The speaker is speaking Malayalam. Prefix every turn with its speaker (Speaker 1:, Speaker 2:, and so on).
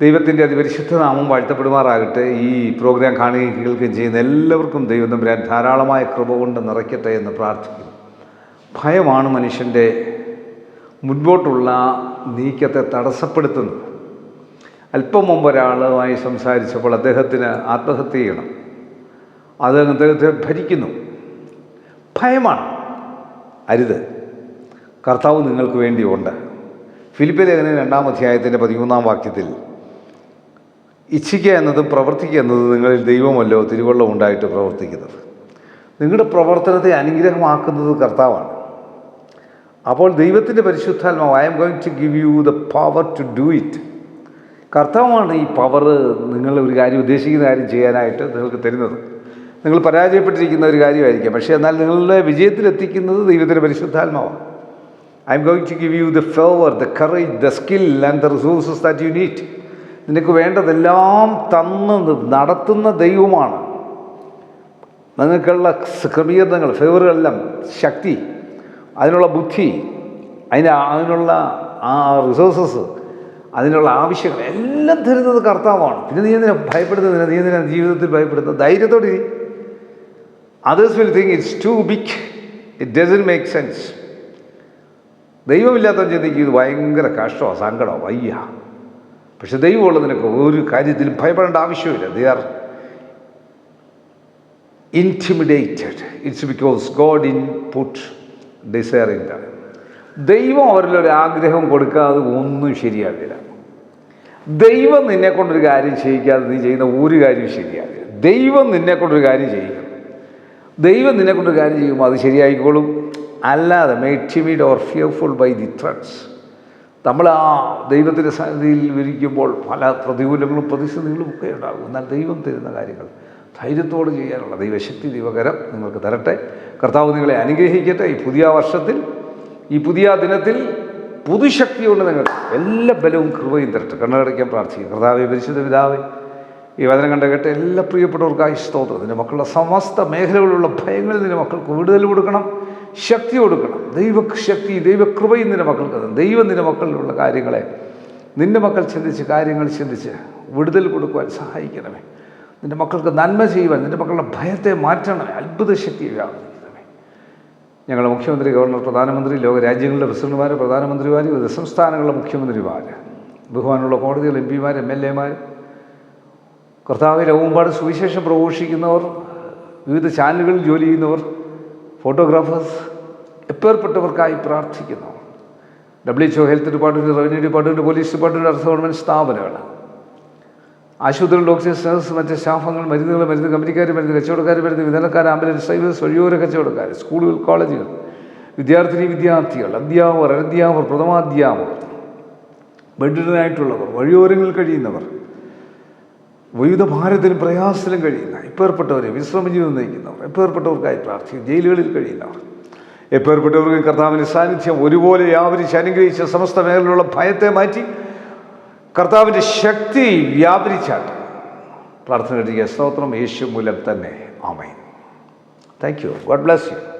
Speaker 1: ദൈവത്തിന്റെ അതിപരിശുദ്ധ നാമം വാഴ്ത്തപ്പെടുമാറാകട്ടെ. ഈ പ്രോഗ്രാം കാണുകയും കേൾക്കുകയും ചെയ്യുന്ന എല്ലാവർക്കും ദൈവം തമ്പുരാൻ ധാരാളമായ കൃപ കൊണ്ട് നിറയ്ക്കട്ടെ എന്ന് പ്രാർത്ഥിക്കുന്നു. ഭയമാണ് മനുഷ്യന്റെ മുൻപോട്ടുള്ള നീക്കത്തെ തടസ്സപ്പെടുത്തുന്നത്. അല്പം മുമ്പ് ഒരാളുമായി സംസാരിച്ചപ്പോൾ അദ്ദേഹത്തിന് ആത്മഹത്യ ചെയ്യണം. അത് അദ്ദേഹത്തെ ഭരിക്കുന്നു. ഭയമാണ്. അരുത്. കർത്താവ് നിങ്ങൾക്ക് വേണ്ടിയുണ്ട്. ഫിലിപ്പ് ലേഖന രണ്ടാം അധ്യായത്തിന്റെ പതിമൂന്നാം വാക്യത്തിൽ ഇച്ഛിക്കുക എന്നതും പ്രവർത്തിക്കുക എന്നതും നിങ്ങളിൽ ദൈവമല്ലോ തിരുവള്ളം ഉണ്ടായിട്ട് പ്രവർത്തിക്കുന്നത്. നിങ്ങളുടെ പ്രവർത്തനത്തെ അനുഗ്രഹമാക്കുന്നത് കർത്താവാണ്. അപ്പോൾ ദൈവത്തിന്റെ പരിശുദ്ധാത്മാവ് I am going to give you the power to do it കർത്താവാണ് ഈ പവർ നിങ്ങൾ ഒരു കാര്യം ഉദ്ദേശിക്കുന്ന കാര്യം ചെയ്യാനായിട്ട് നിങ്ങൾക്ക് തരുന്നത്. നിങ്ങൾ പരാജയപ്പെട്ടിരിക്കുന്ന ഒരു കാര്യമായിരിക്കാം. പക്ഷേ എന്നാൽ നിങ്ങളുടെ വിജയത്തിലെത്തിക്കുന്നത് ദൈവത്തിന്റെ പരിശുദ്ധാത്മാവാണ്. I am going to give you the favour the courage the skill and the resources that you need നിനക്ക് വേണ്ടതെല്ലാം തന്ന് നടത്തുന്ന ദൈവമാണ്. നിങ്ങൾക്കുള്ള ക്രമീകരണങ്ങൾ ഫേവറുകളെല്ലാം ശക്തി അതിനുള്ള ബുദ്ധി അതിന് അതിനുള്ള ആ റിസോഴ്സസ് അതിനുള്ള ആവശ്യങ്ങൾ എല്ലാം തരുന്നത് കർത്താവാണ്. പിന്നെ നീ എന്തിനാ ഭയപ്പെടുന്നത്? നീ എന്തിനാ ജീവിതത്തിൽ ഭയപ്പെടുന്നത്? ധൈര്യത്തോടെ. Others will think it's too big it doesn't make sense ദൈവമില്ലാത്ത ചിന്തിക്കും ഇത് ഭയങ്കര കഷ്ടമാണ് സങ്കടമാണ് വയ്യ. പക്ഷെ ദൈവമുള്ളതിനൊക്കെ ഒരു കാര്യത്തിലും ഭയപ്പെടേണ്ട ആവശ്യമില്ല. They are intimidated it's because God in put desire in ദൈവം ദൈവം അവരിലൊരു ആഗ്രഹം കൊടുക്കാതെ ഒന്നും ശരിയാകില്ല ദൈവം നിന്നെ കൊണ്ടൊരു കാര്യം ചെയ്യിക്കാതെ നീ ചെയ്യുന്ന ഒരു കാര്യവും ശരിയാകില്ല ദൈവം നിന്നെ കൊണ്ടൊരു കാര്യം ചെയ്യിക്കും ദൈവം നിന്നെ കൊണ്ടൊരു കാര്യം ചെയ്യുമ്പോൾ അത് ശരിയായിക്കോളും. അല്ലാതെ made timid or fearful by the threats നമ്മൾ ആ ദൈവത്തിന്റെ സന്നിധിയിൽ വിരിക്കുമ്പോൾ പല പ്രതികൂലങ്ങളും പ്രതിസന്ധികളും ഒക്കെ ഉണ്ടാകും. എന്നാൽ ദൈവം തരുന്ന കാര്യങ്ങൾ ധൈര്യത്തോട് ചെയ്യാനുള്ള ദൈവശക്തി ദൈവകരം നിങ്ങൾക്ക് തരട്ടെ. കർത്താവ് നിങ്ങളെ അനുഗ്രഹിക്കട്ടെ. ഈ പുതിയ വർഷത്തിൽ ഈ പുതിയ ദിനത്തിൽ പുതുശക്തി കൊണ്ട് നിങ്ങൾ എല്ലാ ബലവും കൃപയും തരട്ടെ. കണ്ണടയ്ക്കാൻ പ്രാർത്ഥിക്കും കർത്താവ് പരിശുദ്ധ പിതാവേ ഈ വചനം കണ്ട കേട്ട എല്ലാ പ്രിയപ്പെട്ടവർക്കായി സ്തോത്രം. നിന്റെ മക്കളുടെ സമസ്ത മേഖലകളിലുള്ള ഭയങ്ങളിൽ നിന്റെ മക്കൾക്ക് വിടുതൽ കൊടുക്കണം. ശക്തി കൊടുക്കണം. ദൈവശക്തി ദൈവകൃപയും നിന്റെ മക്കൾക്ക്. ദൈവം നിന്റെ മക്കളിലുള്ള കാര്യങ്ങളെ നിന്റെ മക്കൾ ചിന്തിച്ച് കാര്യങ്ങൾ ചിന്തിച്ച് വിടുതൽ കൊടുക്കുവാൻ സഹായിക്കണമേ. നിന്റെ മക്കൾക്ക് നന്മ ചെയ്യുവാൻ നിന്റെ മക്കളുടെ ഭയത്തെ മാറ്റണമേ. അത്ഭുത ശക്തി വ്യാപരിക്കണമേ ഞങ്ങളുടെ മുഖ്യമന്ത്രി ഗവർണർ പ്രധാനമന്ത്രി ലോക രാജ്യങ്ങളുടെ പ്രസിഡന്റുമാർ പ്രധാനമന്ത്രിമാർ വിവിധ സംസ്ഥാനങ്ങളുടെ മുഖ്യമന്ത്രിമാർ ബഹുമാനുള്ള കോടതികൾ എം പിമാർ എം എൽ എമാർ കർത്താവിലെ ഊമ്പാട് സുവിശേഷം പ്രഘോഷിക്കുന്നവർ വിവിധ ചാനലുകളിൽ ജോലി ചെയ്യുന്നവർ ഫോട്ടോഗ്രാഫേഴ്സ് എപ്പേർപ്പെട്ടവർക്കായി പ്രാർത്ഥിക്കുന്നു. W H health department revenue department police department അർദ്ധ ഗവൺമെന്റ് സ്ഥാപനങ്ങൾ ആശുപത്രികൾ ഡോക്ടേഴ്സ് മറ്റ് സ്റ്റാഫുകൾ മരുന്നുകൾ മരുന്ന് കമ്പനിക്കാർ മരുന്ന് കച്ചവടക്കാർ മരുന്ന് വിതരണക്കാർ ആംബുലൻസ് ഡ്രൈവേഴ്സ് വഴിയോര കച്ചവടക്കാർ സ്കൂളുകൾ കോളേജുകൾ വിദ്യാർത്ഥിനി വിദ്യാർത്ഥികൾ അധ്യാപകർ അനധ്യാപകർ പ്രഥമാധ്യാപകർ ബെഡിനായിട്ടുള്ളവർ വഴിയോരങ്ങളിൽ കഴിയുന്നവർ വിവിധ ഭാരത്തിലും പ്രയാസത്തിലും കഴിയുന്ന എപ്പേർപ്പെട്ടവരെ വിശ്രമജീവിതം നയിക്കുന്നവർ എപ്പേർപ്പെട്ടവർക്കായി പ്രാർത്ഥിക്കും ജയിലുകളിൽ കഴിയുന്നവർ. എപ്പേർപ്പെട്ടവർക്ക് കർത്താവിന്റെ സാന്നിധ്യം ഒരുപോലെ വ്യാപരിച്ച് അനുഗ്രഹിച്ച സമസ്ത മേഖലയിലുള്ള ഭയത്തെ മാറ്റി കർത്താവിന്റെ ശക്തി വ്യാപരിച്ചാട്ട്. പ്രാർത്ഥന സ്തോത്രം യേശു മൂലം തന്നെ. ആമൈൻ. Thank you God bless you